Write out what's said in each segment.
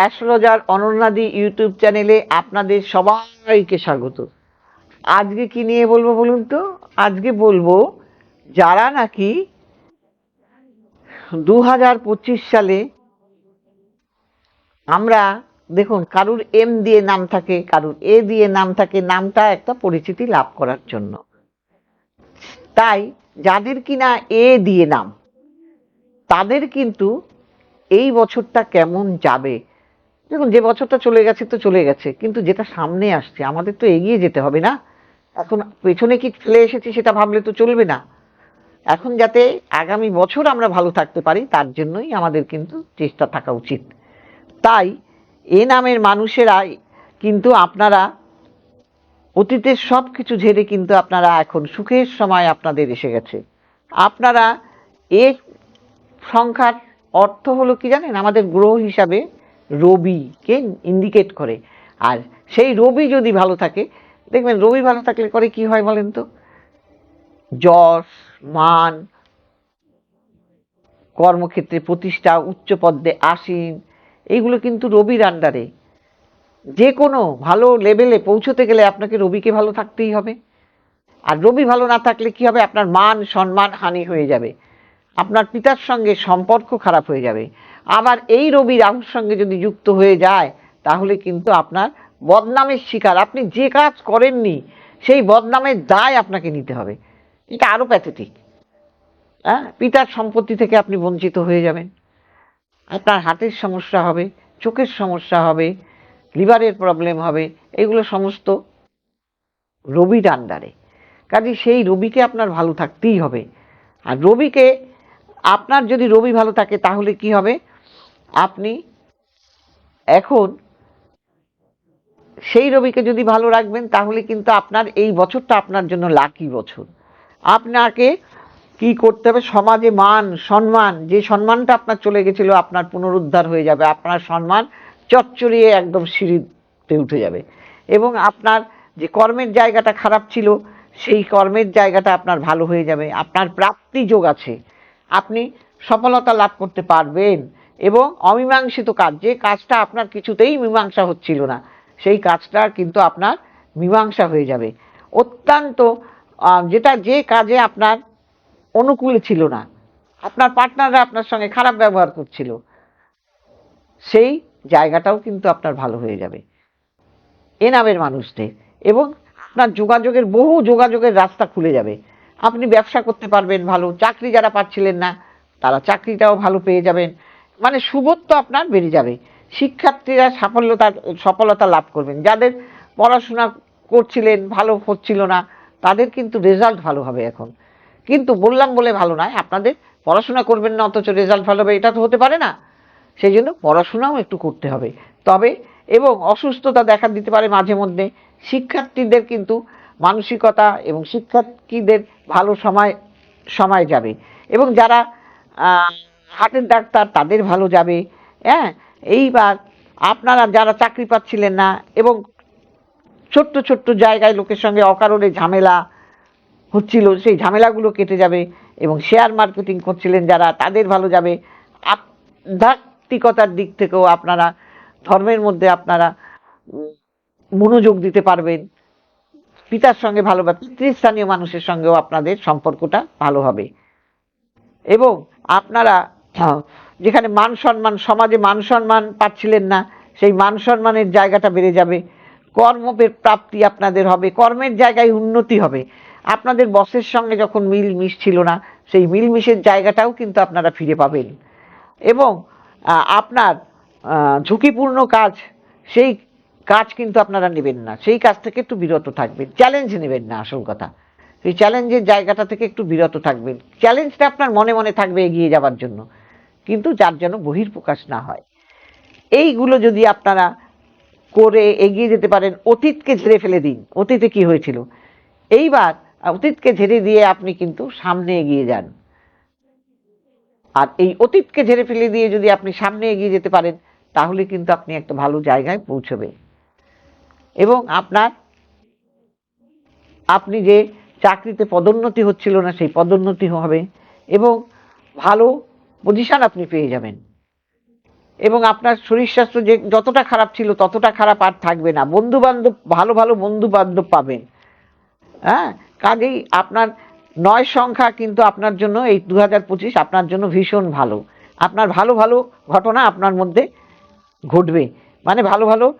Astrologer অনন্যাদি YouTube চ্যানেলে আপনাদের সবাইকে স্বাগত। আজকে কি নিয়ে বলব বলুন তো? আজকে বলব, যারা নাকি দু হাজার পঁচিশ সালে আমরা, দেখুন, কারুর এম দিয়ে নাম থাকে, কারুর এ দিয়ে নাম থাকে, নামটা একটা পরিচিতি লাভ করার জন্য। তাই, যাদের কিনা এ দিয়ে নাম, তাদের কিন্তু এই বছরটা কেমন যাবে? দেখুন, যে বছরটা চলে গেছে তো চলে গেছে, কিন্তু যেটা সামনে আসছে, আমাদের তো এগিয়ে যেতে হবে না। এখন পেছনে কি ফেলে এসেছি সেটা ভাবলে তো চলবে না। এখন যাতে আগামী বছর আমরা ভালো থাকতে পারি, তার জন্যই আমাদের কিন্তু চেষ্টা থাকা উচিত। তাই এ নামের মানুষেরা কিন্তু আপনারা অতীতের সব কিছু ঝেড়ে কিন্তু আপনারা এখন সুখের সময় আপনাদের এসে গেছে। আপনারা এ সংখ্যার অর্থ হলো কি জানেন? আমাদের গ্রহ হিসাবে রবিকে ইন্ডিকেট করে। আর সেই রবি যদি ভালো থাকে, দেখবেন রবি ভালো থাকলে করে কি হয় বলেন তো? যশ, মান, কর্মক্ষেত্রে প্রতিষ্ঠা উচ্চ পদে আসীন, এইগুলো কিন্তু রবির আন্ডারে যে কোনো ভালো লেভেলে পৌঁছতে গেলে আপনাকে রবিকে ভালো থাকতেই হবে। আর রবি ভালো না থাকলে কি হবে? আপনার মান, সম্মান হানি হয়ে যাবে। আপনার পিতার সঙ্গে সম্পর্ক খারাপ হয়ে যাবে। আবার এই রবি রাহুর সঙ্গে যদি যুক্ত হয়ে যায়, তাহলে কিন্তু আপনার বদনামের শিকার। আপনি যে কাজ করেননি, সেই বদনামের দায় আপনাকে নিতে হবে। এটা আরও প্যাথেটিক হ্যাঁ? পিতার সম্পত্তি থেকে আপনি বঞ্চিত হয়ে যাবেন। আপনার হার্টের সমস্যা হবে, চোখের সমস্যা হবে, লিভারের প্রবলেম হবে, এগুলো সমস্ত রবির আন্ডারে কাজে সেই রবিকে আপনার ভালো থাকতেই হবে। আর রবিকে, আপনার যদি রবি ভালো থাকে, তাহলে কি হবে? আপনি এখন সেই রবিকে যদি ভালো রাখবেন, তাহলে কিন্তু আপনার এই বছরটা আপনার জন্য লাকি বছর। আপনাকে কি করতে হবে? সমাজে মান, সম্মান, যে সম্মানটা আপনার চলে গেছিল, আপনার পুনরুদ্ধার হয়ে যাবে। আপনার সম্মান চচ্চড়িয়ে একদম সিঁড়িতে উঠে যাবে। এবং আপনার যে কর্মের জায়গাটা খারাপ ছিল, সেই কর্মের জায়গাটা আপনার ভালো হয়ে যাবে। আপনার প্রাপ্তি যোগ আছে। আপনি সফলতা লাভ করতে পারবেন। এবং অমীমাংসিত কাজ, যে কাজটা আপনার কিছুতেই মীমাংসা হচ্ছিল না, সেই কাজটা কিন্তু আপনার মীমাংসা হয়ে যাবে। অত্যন্ত যেটা যে কাজে আপনার অনুকূলে ছিল না, আপনার পার্টনাররা আপনার সঙ্গে খারাপ ব্যবহার করছিল, সেই জায়গাটাও কিন্তু আপনার ভালো হয়ে যাবে। এ নামের মানুষদের এবং আপনার যোগাযোগের, বহু যোগাযোগের রাস্তা খুলে যাবে। আপনি ব্যবসা করতে পারবেন ভালো, চাকরি যারা পাচ্ছিলেন না, তারা চাকরিটাও ভালো পেয়ে যাবেন। মানে সুবত্ব আপনার বেড়ে যাবে। শিক্ষার্থীরা সাফল্যতা, সফলতা লাভ করবেন। যাদের পড়াশোনা করছিলেন, ভালো হচ্ছিল না, তাদের কিন্তু রেজাল্ট ভালো হবে এখন। কিন্তু বললাম বলে ভালো নয়, আপনাদের পড়াশোনা করবেন না, অথচ রেজাল্ট ভালো হবে, এটা তো হতে পারে না। সেই জন্য পড়াশোনাও একটু করতে হবে। তবে, এবং অসুস্থতা দেখা দিতে পারে মাঝে মধ্যে। শিক্ষার্থীদের কিন্তু মানসিকতা এবং শিক্ষার্থীদের ভালো সময় সময় যাবে। এবং যারা হার্টের ডাক্তার তাদের ভালো যাবে। হ্যাঁ এইবার আপনারা যারা চাকরি পাচ্ছিলেন না এবং ছোট্ট ছোট্ট জায়গায় লোকের সঙ্গে অকারণে ঝামেলা হচ্ছিল, সেই ঝামেলাগুলো কেটে যাবে এবং শেয়ার মার্কেটিং করছিলেন যারা, তাদের ভালো যাবে। আধ্যাত্মিকতার দিক থেকেও আপনারা, ধর্মের মধ্যে আপনারা মনোযোগ দিতে পারবেন। পিতার সঙ্গে ভালো বা পিতৃস্থানীয় মানুষের সঙ্গেও আপনাদের সম্পর্কটা ভালো হবে। এবং আপনারা যেখানে মান সম্মান, সমাজে মান সম্মান পাচ্ছিলেন না, সেই মান সম্মানের জায়গাটা বেড়ে যাবে। কর্মের প্রাপ্তি আপনাদের হবে, কর্মের জায়গায় উন্নতি হবে। আপনাদের বসের সঙ্গে যখন মিল মিশ ছিল না, সেই মিল মিশের জায়গাটাও কিন্তু আপনারা ফিরে পাবেন। এবং আপনার ঝুঁকিপূর্ণ কাজ, সেই কাজ কিন্তু আপনারা নেবেন না। সেই কাজ থেকে একটু বিরত থাকবেন। চ্যালেঞ্জ নেবেন না, আসল কথা। সেই চ্যালেঞ্জের জায়গাটা থেকে একটু বিরত থাকবেন। চ্যালেঞ্জটা আপনার মনে মনে থাকবে এগিয়ে যাওয়ার জন্য। কিন্তু যার যেন বহির্প্রকাশ না হয়। এইগুলো যদি আপনারা করে এগিয়ে যেতে পারেন, অতীতকে ঝেড়ে ফেলে দিন। অতীতে কি হয়েছিল? এইবার অতীতকে ঝেড়ে দিয়ে আপনি কিন্তু সামনে এগিয়ে যান। আর এই অতীতকে ঝেড়ে ফেলে দিয়ে যদি আপনি সামনে এগিয়ে যেতে পারেন, তাহলে কিন্তু আপনি একটা ভালো জায়গায় পৌঁছবে এবং আপনার, আপনি যে চাকরিতে পদোন্নতি হচ্ছিল না, সেই পদোন্নতি হবে। এবং ভালো পজিশন আপনি পেয়ে যাবেন। এবং আপনার শরীর স্বাস্থ্য যে যতটা খারাপ ছিল, ততটা খারাপ আর থাকবে না। বন্ধু বান্ধব ভালো ভালো বন্ধু বান্ধব পাবেন। হ্যাঁ? কাজেই আপনার নয় সংখ্যা কিন্তু আপনার জন্য, এই দু হাজার পঁচিশ আপনার জন্য ভীষণ ভালো। আপনার ভালো ভালো ঘটনা আপনার মধ্যে ঘটবে। মানে ভালো ভালো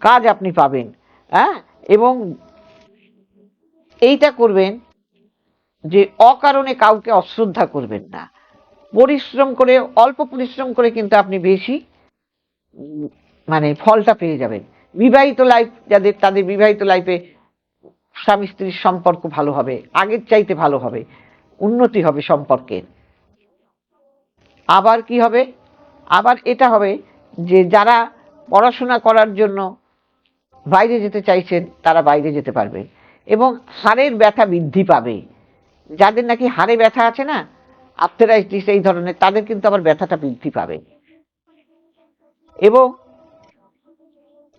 কাজ আপনি পাবেন। হ্যাঁ? এবং এইটা করবেন যে অকারণে কাউকে অশ্রদ্ধা করবেন না। পরিশ্রম করে, অল্প পরিশ্রম করে কিন্তু আপনি বেশি মানে ফলটা পেয়ে যাবেন। বিবাহিত লাইফ যাদের, তাদের বিবাহিত লাইফে স্বামী স্ত্রীর সম্পর্ক ভালো হবে, আগের চাইতে ভালো হবে, উন্নতি হবে সম্পর্কের। আবার কি হবে? আবার এটা হবে যে যারা পড়াশোনা করার জন্য বাইরে যেতে চাইছেন, তারা বাইরে যেতে পারবে এবং হাড়ের ব্যথা বৃদ্ধি পাবে। যাদের নাকি হাড়ে ব্যথা আছে না আর্থেরাইটিস এই ধরনের, তাদের কিন্তু আবার ব্যথাটা বৃদ্ধি পাবে। এবং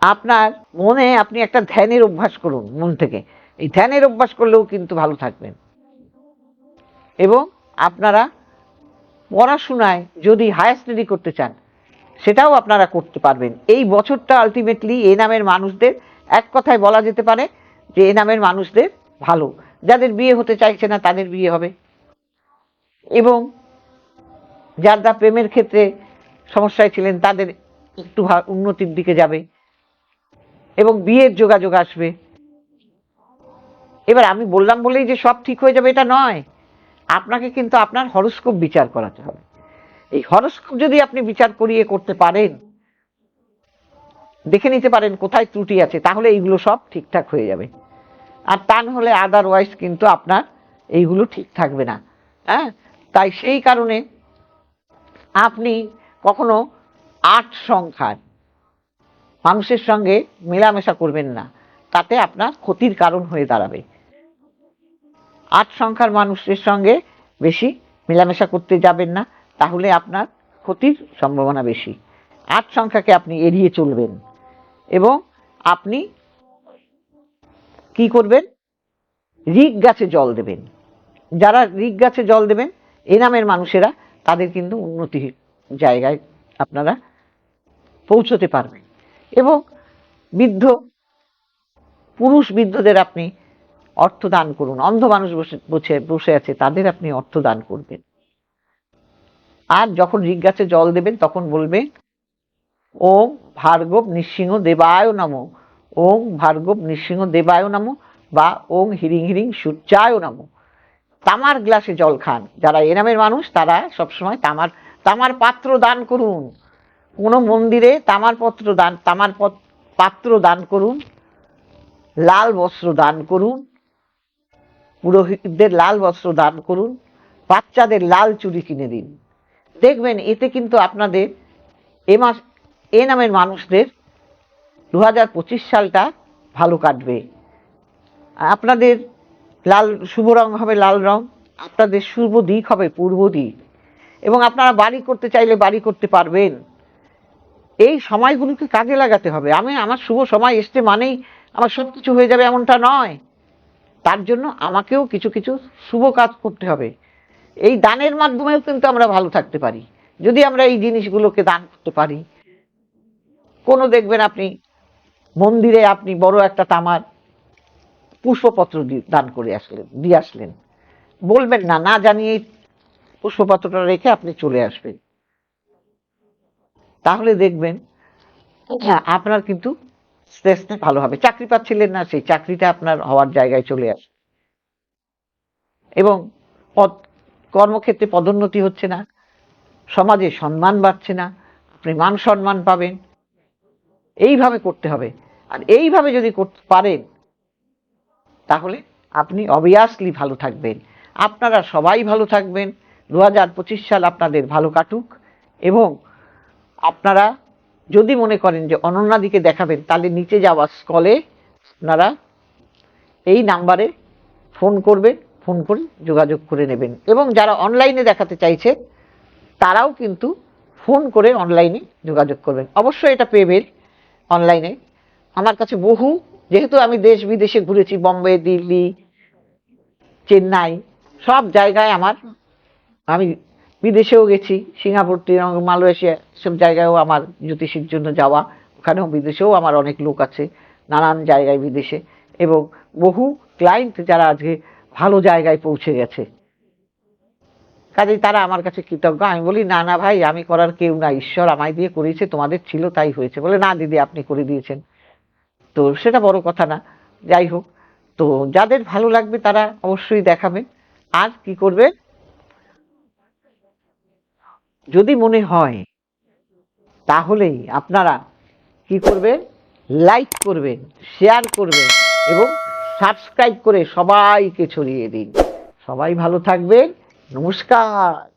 আপনার মনে আপনি একটা ধ্যানের অভ্যাস করুন মন থেকে। এই ধ্যানের অভ্যাস করলেও কিন্তু ভালো থাকবেন। এবং আপনারা পড়াশোনায় যদি হায়ার স্টাডি করতে চান, সেটাও আপনারা করতে পারবেন। এই বছরটা আলটিমেটলি এ নামের মানুষদের, এক কথায় বলা যেতে পারে যে এ নামের মানুষদের ভালো। যাদের বিয়ে হতে চাইছে না, তাদের বিয়ে হবে। এবং যারা প্রেমের ক্ষেত্রে সমস্যায় ছিলেন, তাদের একটু উন্নতির দিকে যাবে এবং বিয়ের যোগাযোগ আসবে। এবার আমি বললাম বলেই যে সব ঠিক হয়ে যাবে, এটা নয়। আপনাকে কিন্তু আপনার হরস্কোপ বিচার করাতে হবে। এই হরস্কোপ যদি আপনি বিচার করিয়ে করতে পারেন, দেখে নিতে পারেন কোথায় ত্রুটি আছে, তাহলে এইগুলো সব ঠিকঠাক হয়ে যাবে। আর তা হলে আদারওয়াইজ কিন্তু আপনার এইগুলো ঠিক থাকবে না। হ্যাঁ? তাই সেই কারণে আপনি কখনো আট সংখ্যার মানুষের সঙ্গে মেলামেশা করবেন না। তাতে আপনার ক্ষতির কারণ হয়ে দাঁড়াবে। আট সংখ্যার মানুষের সঙ্গে বেশি মেলামেশা করতে যাবেন না, তাহলে আপনার ক্ষতির সম্ভাবনা বেশি। আট সংখ্যাকে আপনি এড়িয়ে চলবেন এবং আপনি কি করবেন? রিক গাছে জল দেবেন। যারা রিক গাছে জল দেবেন এ নামের মানুষেরা তাদের কিন্তু উন্নতি জায়গায় আপনারা পৌঁছতে পারবেন। এবং বৃদ্ধ, পুরুষ বৃদ্ধদের আপনি অর্থ দান করুন। অন্ধ মানুষ বসে বসে বসে আছে, তাদের আপনি অর্থ দান করবেন। আর যখন ঋগ গাছে জল দেবেন, তখন বলবেন, ওম ভার্গব নৃসিংহ দেবায় নম। ওম ভার্গব নৃসিংহ দেবায় নম বা ওম হিরিং হিরিং সূর্যায় নম। তামার গ্লাসে জল খান। যারা এনামের মানুষ, তারা সবসময় তামার তামার পাত্র দান করুন। কোনো মন্দিরে তামার পত্র দান, তামার পত- পাত্র দান করুন। লাল বস্ত্র দান করুন। পুরোহিতদের লাল বস্ত্র দান করুন। বাচ্চাদের লাল চুড়ি কিনে দিন। দেখবেন, এতে কিন্তু আপনাদের এ মাস, এ নামের মানুষদের দু হাজার পঁচিশ সালটা ভালো কাটবে। আপনাদের লাল, শুভ রং হবে লাল রং। আপনাদের শুভ দিক হবে পূর্ব দিক। এবং আপনারা বাড়ি করতে চাইলে বাড়ি করতে পারবেন। এই সময়গুলোকে কাজে লাগাতে হবে। আমি, আমার শুভ সময় এসছে মানেই আমার সব কিছু হয়ে যাবে এমনটা নয়। তার জন্য আমাকেও কিছু কিছু শুভ কাজ করতে হবে। এই দানের মাধ্যমেও কিন্তু আমরা ভালো থাকতে পারি। যদি আমরা এই জিনিসগুলোকে দান করতে পারি। কোনো দেখবেন আপনি, মন্দিরে আপনি বড় একটা তামার পুষ্পপত্র দান করে আসলেন দিয়ে আসলেন। বলবেন না না জানিয়ে পুষ্পপত্রটা রেখে আপনি চলে আসবেন। তাহলে দেখবেন হ্যাঁ, আপনার কিন্তু স্ট্রেসটা ভালো হবে। চাকরি পাচ্ছিলেন না সেই চাকরিটা আপনার হওয়ার জায়গায় চলে আসে। এবং পদ কর্মক্ষেত্রে পদোন্নতি হচ্ছে না সমাজে সম্মান বাড়ছে না আপনি মান সম্মান পাবেন। এইভাবে করতে হবে। আর এইভাবে যদি করতে পারেন তাহলে আপনি অবভিয়াসলি ভালো থাকবেন। আপনারা সবাই ভালো থাকবেন। দু হাজার পঁচিশ সাল আপনাদের ভালো কাটুক এবং আপনারা যদি মনে করেন যে অনন্যাদিকে দেখাবেন, তাহলে নিচে যাওয়া স্কলে আপনারা এই নাম্বারে ফোন করবেন, ফোন করে যোগাযোগ করে নেবেন। এবং যারা অনলাইনে দেখাতে চাইছে, তারাও কিন্তু ফোন করে অনলাইনে যোগাযোগ করবেন। অবশ্যই এটা পেবেন অনলাইনে আমার কাছে বহু যেহেতু আমি দেশ বিদেশে ঘুরেছি, বম্বে, দিল্লি, চেন্নাই, সব জায়গায় আমার, আমি বিদেশেও গেছি, সিঙ্গাপুর মালয়েশিয়া, সব জায়গায়ও আমার জ্যোতিষীর জন্য যাওয়া, ওখানেও বিদেশেও আমার অনেক লোক আছে, নানান জায়গায় বিদেশে, এবং বহু ক্লায়েন্ট যারা আজকে ভালো জায়গায় পৌঁছে গেছে। কাজেই তারা আমার কাছে কৃতজ্ঞ। আমি বলি, না না ভাই, আমি করার কেউ না ঈশ্বর আমায় দিয়ে করিয়েছে তোমাদের ছিল, তাই হয়েছে। বলে, না, দিদি, আপনি করে দিয়েছেন। তো সেটা বড় কথা না। যাই হোক, তো যাদের ভালো লাগবে তারা অবশ্যই দেখাবেন আর কি করবে? যদি মনে হয়, তাহলেই আপনারা কি করবেন? লাইক করবেন শেয়ার করবেন এবং সাবস্ক্রাইব করে সবাইকে ছড়িয়ে দিন। সবাই ভালো থাকবেন। নমস্কার।